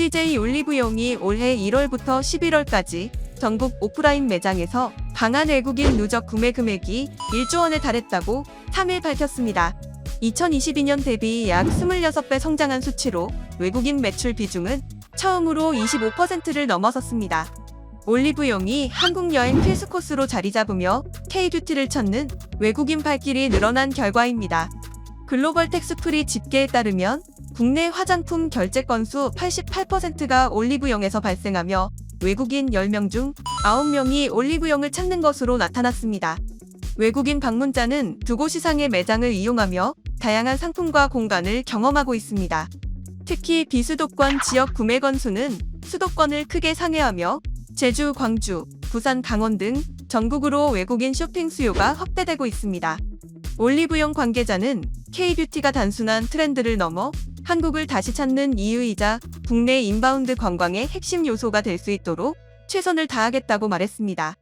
CJ 올리브영이 올해 1월부터 11월까지 전국 오프라인 매장에서 방한 외국인 누적 구매 금액이 1조 원에 달했다고 3일 밝혔습니다. 2022년 대비 약 26배 성장한 수치로 외국인 매출 비중은 처음으로 25%를 넘어섰습니다. 올리브영이 한국 여행 필수 코스로 자리 잡으며 K-뷰티를 찾는 외국인 발길이 늘어난 결과입니다. 글로벌 텍스프리 집계에 따르면 국내 화장품 결제 건수 88%가 올리브영에서 발생하며 외국인 10명 중 9명이 올리브영을 찾는 것으로 나타났습니다. 외국인 방문자는 두 곳 이상의 매장을 이용하며 다양한 상품과 공간을 경험하고 있습니다. 특히 비수도권 지역 구매 건수는 수도권을 크게 상회하며 제주, 광주, 부산, 강원 등 전국으로 외국인 쇼핑 수요가 확대되고 있습니다. 올리브영 관계자는 K-뷰티가 단순한 트렌드를 넘어 한국을 다시 찾는 이유이자 국내 인바운드 관광의 핵심 요소가 될 수 있도록 최선을 다하겠다고 말했습니다.